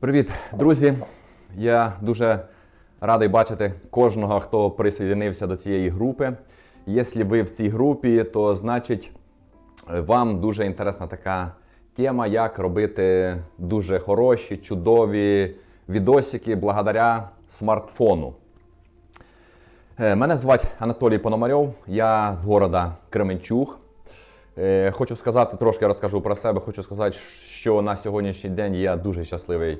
Привіт, друзі! Я дуже радий бачити кожного, хто присоединився до цієї групи. Якщо ви в цій групі, то значить е, вам дуже інтересна така тема, як робити дуже хороші, чудові відосики благодаря смартфону. Е, Мене звати Анатолій Пономарьов, я з города Кременчуг. Е, Хочу сказати, трошки розкажу про себе. Хочу сказати, що на сьогоднішній день я дуже щасливий,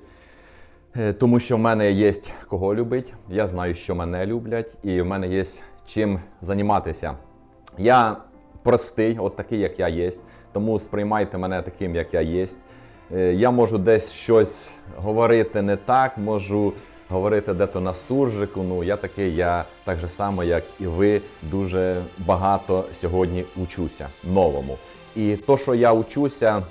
е, тому що в мене є кого любити. Я знаю, що мене люблять, і в мене є чим займатися. Я простий, от такий, як я є, тому сприймайте мене таким, як я є. Е, Я можу десь щось говорити не так, можу говорити дето на суржику. Ну я такий, я так же само, як і ви, дуже багато сьогодні учуся новому. І то, що я учуся,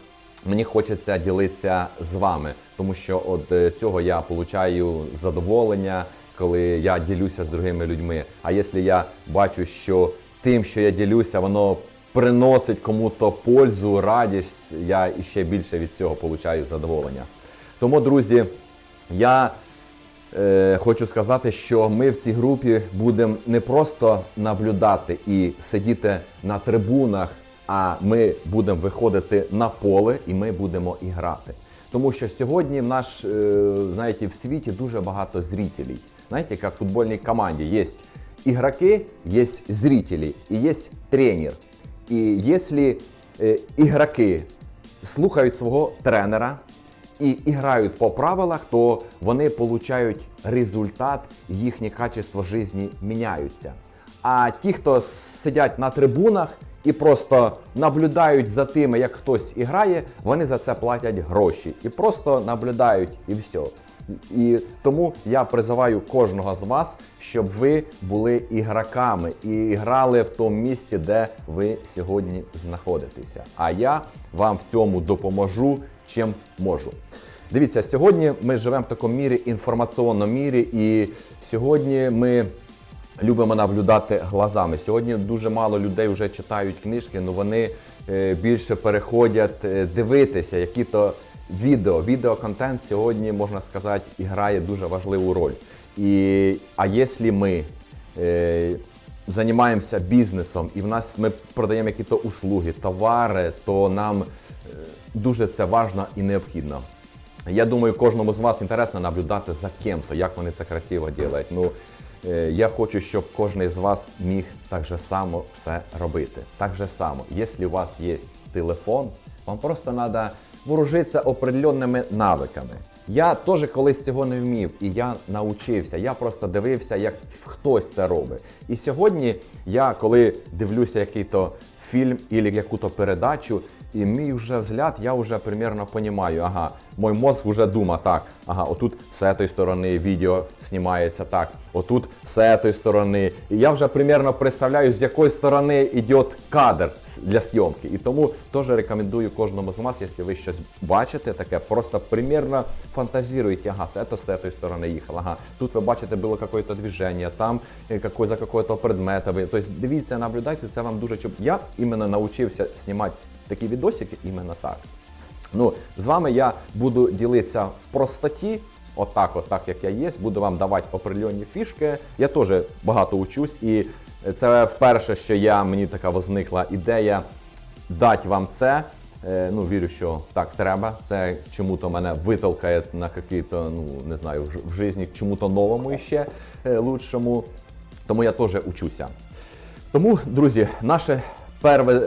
мені хочеться ділитися з вами, тому що от е, цього я получаю задоволення, коли я ділюся з другими людьми. А якщо я бачу, що тим, що я ділюся, воно приносить кому-то пользу, радість, я іще більше від цього получаю задоволення. Тому, друзі, я хочу сказати, що ми в цій групі будемо не просто наблюдати і сидіти на трибунах, а ми будемо виходити на поле і ми будемо і грати. Тому що сьогодні в наш, е, знаєте, в світі дуже багато зрителей. Знаєте, як в футбольній команді є ігроки, є зрителі і є тренер. І якщо е, ігроки слухають свого тренера і грають по правилах, то вони получають результат, їхнє качество життя міняються. А ті, хто сидять на трибунах і просто наблюдають за тими, як хтось грає, вони за це платять гроші і просто наблюдають і все. І тому я призиваю кожного з вас, щоб ви були ігроками і грали в тому місці, де ви сьогодні знаходитеся. А я вам в цьому допоможу, чим можу. Дивіться, сьогодні ми живемо в такому мірі, інформаційному мірі, і сьогодні ми любимо наблюдати глазами. Сьогодні дуже мало людей вже читають книжки, але вони е, більше переходять е, дивитися, які то відео. Відеоконтент сьогодні, можна сказати, грає дуже важливу роль. І, а якщо ми е, займаємося бізнесом і в нас ми продаємо якісь услуги, товари, то нам е, дуже це важливо і необхідно. Я думаю, кожному з вас інтересно наблюдати за кем-то, як вони це красиво роблять. Ну, е, я хочу, щоб кожен з вас міг так же само все робити. Так же само, якщо у вас є телефон, вам просто треба вооружитися определенними навиками. Я теж колись цього не вмів, і я навчився. Я просто дивився, як хтось це робить. І сьогодні я, коли дивлюся який-то фільм або яку-то передачу, і мій вже взгляд, я вже примерно розумію, ага, мой мозг вже думає, так, ага, отут з этой сторони відео знімається так, отут з этой сторони. І я вже примерно представляю, з якої сторони йде кадр для зйомки. І тому теж рекомендую кожному з вас, якщо ви щось бачите таке, просто примерно фантазируйте, ага, з цієї, з цієї сторони їхала, ага, тут ви бачите, було якесь движення, там е, какой, за какого-то предмета. ви- Тобто дивіться, наблюдайте, це вам дуже чоб. Я іменно навчився знімати такі відосики іменно так. Ну, з вами я буду ділитися в простоті, отак, отак, як я є, буду вам давати определенні фішки. Я теж багато учусь, і це вперше, що я, мені така возникла ідея дати вам це. Е, Ну, вірю, що так треба. Це чому-то мене витолкає на який-то, ну не знаю, в, житті чому-то новому іще е, лучшому. Тому я теж учуся. Тому, друзі, наше перше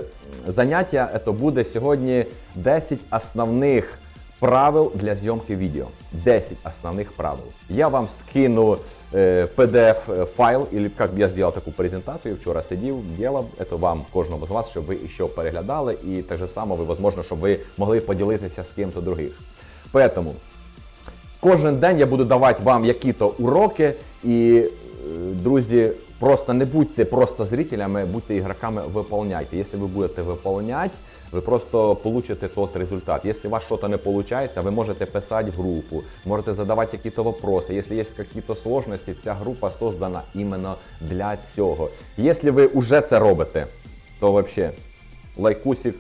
заняття це буде сьогодні 10 основних правил для зйомки відео. 10 основних правил. Я вам скину е, PDF файл, или як я зробив таку презентацію, вчора сидів, делав, це вам кожному з вас, щоб ви ще переглядали, і так же само ви, можливо, щоб ви могли поділитися з ким-то других. Поэтому Кожен день я буду давати вам які-то уроки, і, е, друзі, просто не будьте просто зрителями, будьте ігроками, виповняйте. Якщо ви будете виповняти, ви просто получите тот результат. Якщо у вас щось не виходить, ви можете писати групу, можете задавати якісь вопроси. Якщо є якісь сложності, ця група создана іменно для цього. Якщо ви вже це робите, то взагалі лайкусик,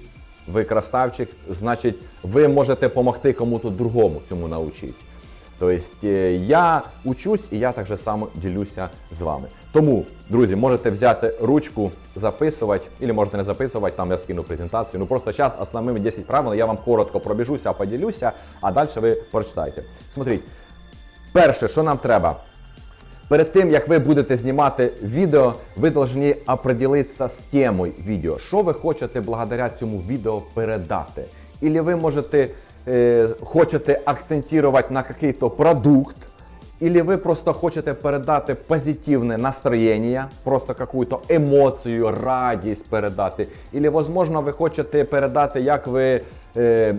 ви красавчик, значить, ви можете допомогти кому-то другому цьому навчити. Тобто е, я учусь і я так же само ділюся з вами. Тому, друзі, можете взяти ручку, записувати, або можете не записувати, там я скину презентацію. Ну просто зараз основними 10 правил я вам коротко пробіжуся, поділюся, а далі ви прочитайте. Смотрите, перше, що нам треба. Перед тим, як ви будете знімати відео, ви повинні определитися з темою відео. Що ви хочете благодаря цьому відео передати? Ілі ви можете е, хочете акцентувати на якийсь продукт, Или ви просто хочете передати позитивне настроєння, просто какую-то емоцію, радість передати. Или, возможно, ви хочете передати, як ви е,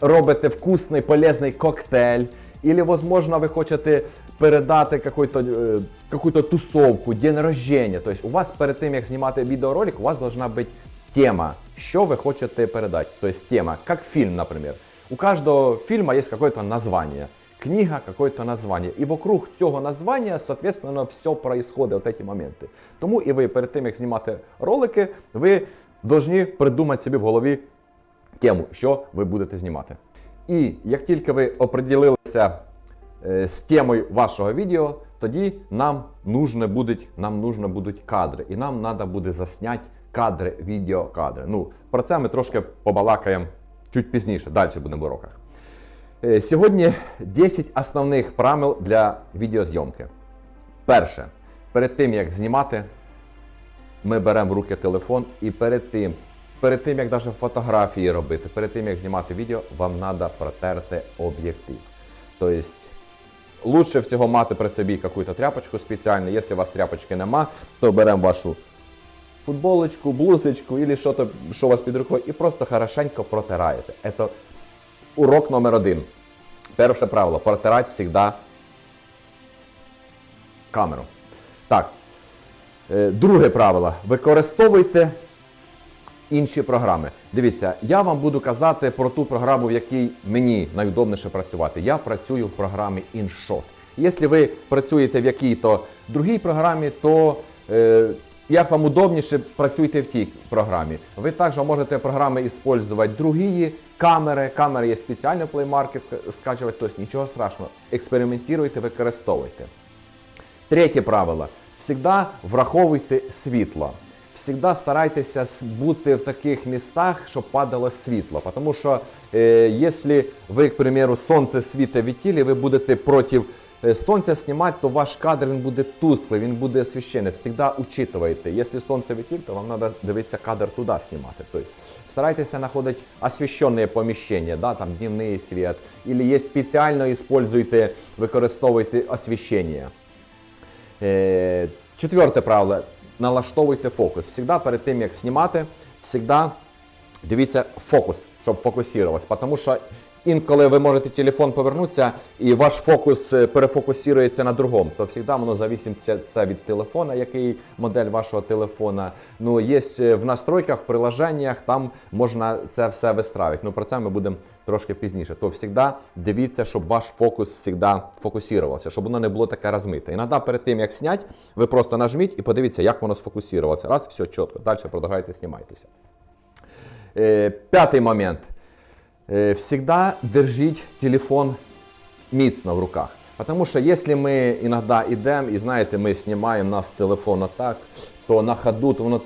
робите вкусний, полезний коктейль. Или, возможно, ви хочете передати е, какую-то тусовку, день рождения. Тобто у вас перед тим, як знімати відеоролик, у вас должна бути тема, що ви хочете передати. Тобто тема, як фільм, наприклад. У каждого фильма есть какое-то название. Книга, какое-то название. І вокруг цього названня, соответственно, все происходит, вот эти моменти. Тому і ви перед тим, як знімати ролики, ви повинні придумати собі в голові тему, що ви будете знімати. І як тільки ви оприділилися е, з темою вашого відео, тоді нам нужно будуть, нам нужно будуть кадри. І нам треба буде засняти кадри, відеокадри. Ну, про це ми трошки побалакаємо чуть пізніше, далі будемо в уроках. Е, Сьогодні 10 основних правил для відеозйомки. Перше, перед тим як знімати, ми беремо в руки телефон і перед тим, перед тим як навіть фотографії робити, перед тим як знімати відео, вам треба протерти об'єктив. Тобто, лучше всього мати при собі якусь тряпочку спеціальну. Якщо у вас тряпочки нема, то беремо вашу футболочку, блузочку или що-то, що у вас під рукою, і просто хорошенько протираєте. Це урок номер один. Перше правило протирати завжди камеру. Так. Е, Друге правило. Використовуйте інші програми. Дивіться, я вам буду казати про ту програму, в якій мені найудобніше працювати. Я працюю в програмі InShot. Якщо ви працюєте в якій-то другій програмі, то е, як вам удобніше, працюйте в тій програмі. Ви також можете програми використовувати другі камери. Камери є спеціально в Play Market скачувати, тобто нічого страшного. Експериментуйте, використовуйте. Третє правило. Всегда враховуйте світло. Всегда старайтеся бути в таких містах, щоб падало світло. Тому що е, якщо ви, к примеру, сонце світе в тілі, ви будете проти е, сонця знімати, то ваш кадр він буде тусклий, він буде освіщений. Всегда учитывайте. Якщо сонце в то вам треба дивитися кадр туди знімати. Тобто старайтеся знаходити освіщені поміщення, да, там дневний світ, або є спеціально используйте, використовуйте освіщення. Е, Четверте правило. Налаштовуйте фокус. Всегда перед тим, як знімати, всегда дивіться фокус, щоб фокусувалось. Тому що інколи ви можете телефон повернутися і ваш фокус е, перефокусується на другому. То завжди воно залежить це- від телефона, який модель вашого телефона. Ну, є е, в настройках, в приложеннях, там можна це все вистраювати. Ну, про це ми будемо трошки пізніше. То завжди дивіться, щоб ваш фокус завжди фокусувався, щоб воно не було таке розмите. Іноді перед тим, як зняти, ви просто нажміть і подивіться, як воно сфокусувалося. Раз, все чітко. Далі продовжайте, знімайтеся. Е, П'ятий момент. Е, Всегда держіть телефон міцно в руках. Потому що якщо ми іноді йдемо і знаєте, ми знімаємо нас телефон отак, то на ходу то воно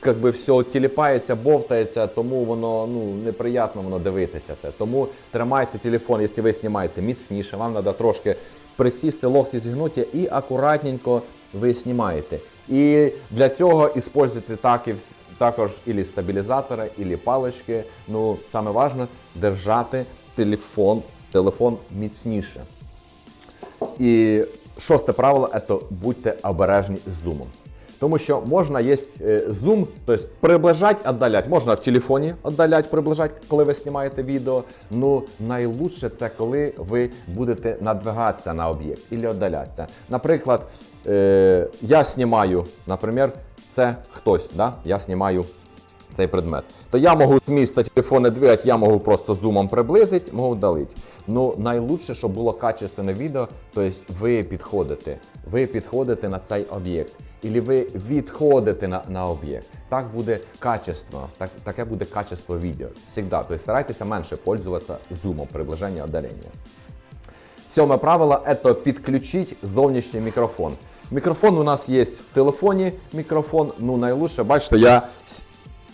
как би все тіліпається, бовтається, тому воно ну, неприємно воно дивитися це. Тому тримайте телефон, якщо ви знімаєте міцніше, вам треба трошки присісти, локті зігнуті і акуратненько ви знімаєте. І для цього використовуйте так і також ілі стабілізатори, ілі палички. Ну, саме важливе держати телефон, телефон міцніше. І шосте правило це будьте обережні з зумом. Тому що можна є е, зум, тобто приближати, віддаляти. Можна в телефоні віддаляти, приближати, коли ви знімаєте відео. Ну найлучше це коли ви будете надвигатися на об'єкт і віддалятися. Наприклад, е, я знімаю, наприклад, це хтось, да? я знімаю цей предмет. То я можу з міста телефони двигати, я можу просто зумом приблизити, можу вдалити. Ну, найлучше, щоб було качественне відео, тобто ви підходите. Ви підходите на цей об'єкт. Ілі ви відходите на, на об'єкт. Так буде качество, так, таке буде качество відео. Всегда. Тобто старайтеся менше пользуватися зумом, приближення, віддалення. Сьоме правило це підключити зовнішній мікрофон. Мікрофон у нас є в телефоні. Мікрофон, ну найлучше, бачите, я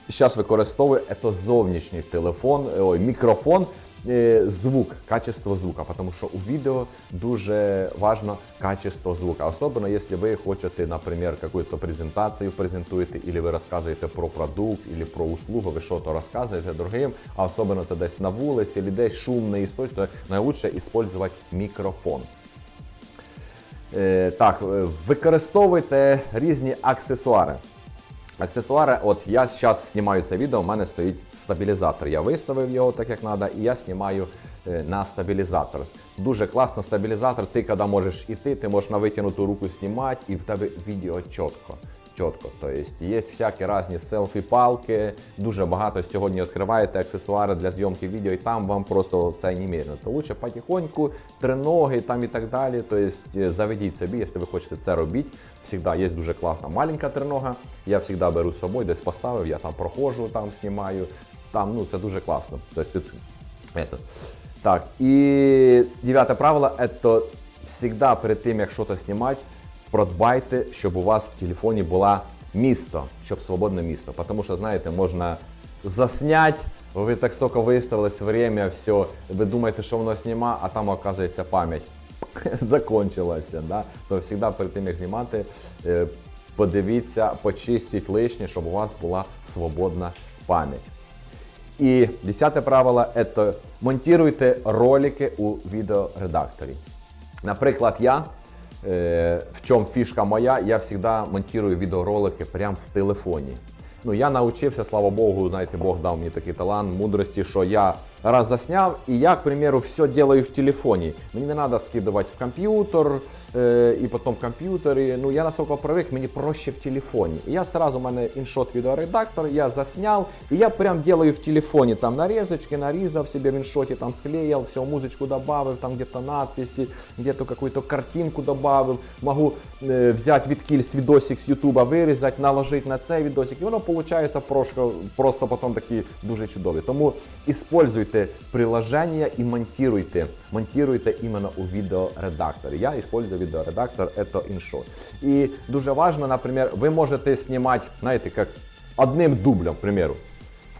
зараз використовую це зовнішній телефон, ой, мікрофон, е, звук, качество звука, тому що у відео дуже важно качество звука, особливо якщо ви хочете, наприклад, якусь презентацію презентуєте, або ви розказуєте про продукт, або про услугу, ви щось розказуєте другим, а особливо це десь на вулиці, або десь шумний історія, то найкраще використовувати мікрофон. Е, так, е, використовуйте різні аксесуари. Аксесуари, от я зараз знімаю це відео, у мене стоїть стабілізатор. Я виставив його так, як треба, і я знімаю е, на стабілізатор. Дуже класно стабілізатор. Ти коли можеш іти, ти можеш на витягнуту руку знімати, і в тебе відео чітко. Чітко. Тобто є всякі різні селфі-палки, дуже багато сьогодні відкриваєте аксесуари для зйомки відео, і там вам просто це немірно. То лучше потихоньку, триноги там і так далі. Тобто е, заведіть собі, якщо ви хочете це робити. Всегда є дуже класна маленька тринога. Я завжди беру з собою, десь поставив, я там проходжу, там знімаю. Там ну це дуже класно. Тобто, это. Так, і дев'яте правило це завжди перед тим, як щось знімати, продбайте, щоб у вас в телефоні була місто, щоб свободне місто. Тому що, знаєте, можна заснять, ви так соко виставились, время, все, ви думаєте, що воно зніма, а там оказується пам'ять. Закончилася. Да? То завжди перед тим, як знімати, е, подивіться, почистіть лишнє, щоб у вас була свободна пам'ять. І десяте правило це монтуйте ролики у відеоредакторі. Наприклад, я, в чому фішка моя, я завжди монтую відеоролики прямо в телефоні. Ну, я навчився, слава Богу, знаєте, Бог дав мені такий талант, мудрості, що я раз засняв, і я, к примеру, все делаю в телефоні. Мені не треба скидувати в комп'ютер, е, і потім в комп'ютері. Ну, я настільки привик, мені проще в телефоні. І я сразу, у мене іншот відеоредактор, я засняв, і я прям делаю в телефоні, там нарезочки, нарізав себе в іншоті, там склеїв, все, музичку добавив, там где-то надписи, где-то какую-то картинку добавив, могу е, взяти відкіль відосик з Ютуба, вирізати, наложити на цей відосик, і воно виходить просто, просто потім такі дуже чудові. Тому используйте приложення і монтируйте. Монтируйте іменно у відеоредакторі. Я использую відеоредактор, это InShot. І дуже важливо, наприклад, ви можете знімати, знаєте, як одним дублем, к примеру.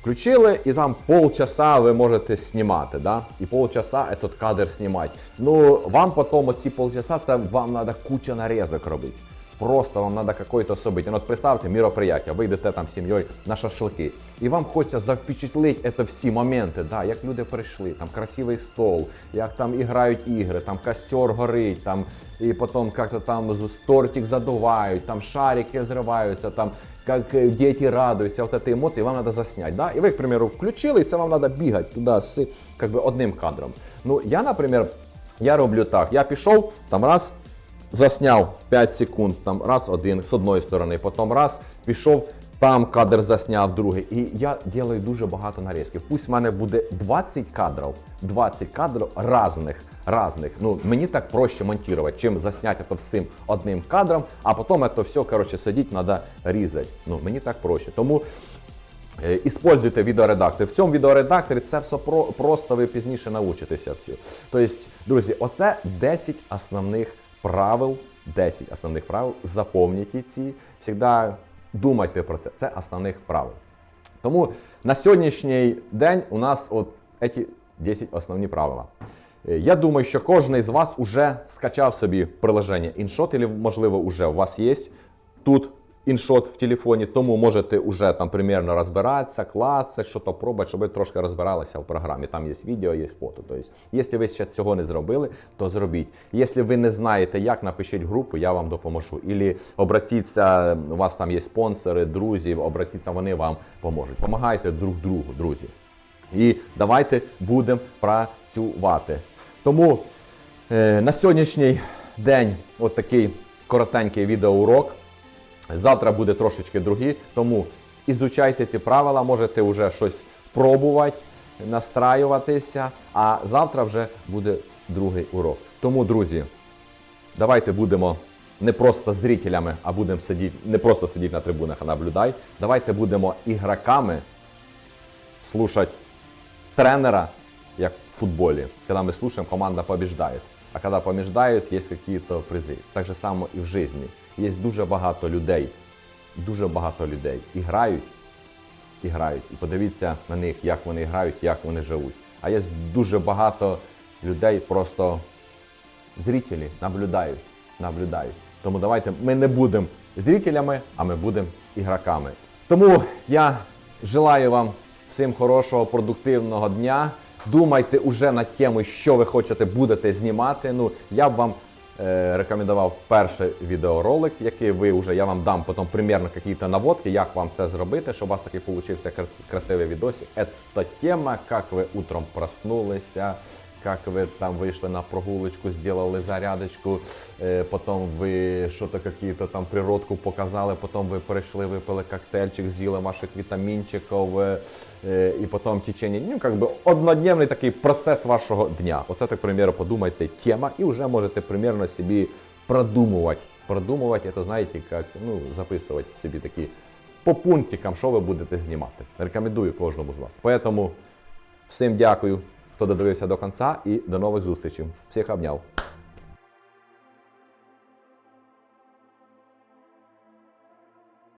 Включили, і там полчаса ви можете знімати, да? і полчаса этот кадр знімати. Ну, вам потім ці полчаса, це вам треба куча нарізок робити Просто вам треба какое-то событие. Ну, от представте, мероприятие, ви йдете там з сім'єю на шашлики. І вам хочеться запечатлити це всі моменти, да, як люди прийшли, там красивий стол, як там грають ігри, там костер горить, там, і потім як-то там тортик задувають, там шарики взриваються, там как э, дети радуются, вот эти эмоции вам надо заснять, да? И вы, к примеру, включили, и це вам надо бігати туди з как би, одним кадром. Ну, я, наприклад, я роблю так, я пішов, там раз, засняв 5 секунд, там раз один з одної сторони, потім раз, пішов, там кадр засняв другий. І я роблю дуже багато нарізків. Пусть в мене буде 20 кадрів, 20 кадрів різних. Разных. Ну, мені так проще монтувати, чим засняти це всім одним кадром, а потім це все, коротше, сидіть, треба різати. Ну, мені так проще. Тому е, Іспользуйте відеоредактор. В цьому відеоредакторі це все про, просто ви пізніше научитеся все. Тобто, друзі, оце 10 основних правил. 10 основних правил. Запомніть ці. завжди думайте про це. Це основних правил. Тому на сьогоднішній день у нас от ці 10 основні правила. Е, Я думаю, що кожен з вас вже скачав собі приложення InShot, або, можливо, вже у вас є тут InShot в телефоні, тому можете вже там примірно розбиратися, клацати, що то пробувати, щоб ви трошки розбиралися в програмі. Там є відео, є фото. Тобто, якщо ви ще цього не зробили, то зробіть. Якщо ви не знаєте, як напишіть групу, я вам допоможу. Ілі обратіться, у вас там є спонсори, друзі, обратіться, вони вам поможуть. Помагайте друг другу, друзі. І давайте будемо працювати. Тому е, на сьогоднішній день от такий коротенький відеоурок. Завтра буде трошечки другий, тому ізучайте ці правила, можете вже щось пробувати, настраюватися, а завтра вже буде другий урок. Тому, друзі, давайте будемо не просто зрителями, а будемо сидіти, не просто сидіти на трибунах, а наблюдай. Давайте будемо ігроками слушать тренера, як в футболі, коли ми слушаємо, команда побіждає. а коли побіждають, є якісь призи. Так же само і в житті. Є дуже багато людей, дуже багато людей і грають, і грають. І подивіться на них, як вони грають, як вони живуть. А є дуже багато людей, просто зрителі наблюдають, наблюдають. Тому давайте ми не будемо зрителями, а ми будемо ігроками. Тому я желаю вам всім хорошого, продуктивного дня. Думайте уже над тему, що ви хочете будете знімати. Ну, я б вам рекомендував перший відеоролик, який ви вже я вам дам потім примірно якісь наводки, як вам це зробити, щоб у вас такий получився кра- красивий відосик. Це тема, як ви утром проснулися, как вы там вышли на прогулочку, сделали зарядочку, э, потом вы что-то какие-то там природку показали, потом ви прийшли, випили коктейльчик, з'їли ваших вітамінчиків, е, е, і потім в течение, ну, как бы однодневний такий процес вашого дня. Оце так, к примеру, подумайте, тема, і вже можете примерно собі продумувати. Продумувати, це знаєте, як ну, записувати собі такі по пунктикам, що ви будете знімати. Рекомендую кожному з вас. Поэтому Всім дякую, хто додивився до кінця, і до нових зустрічей. Всіх обняв.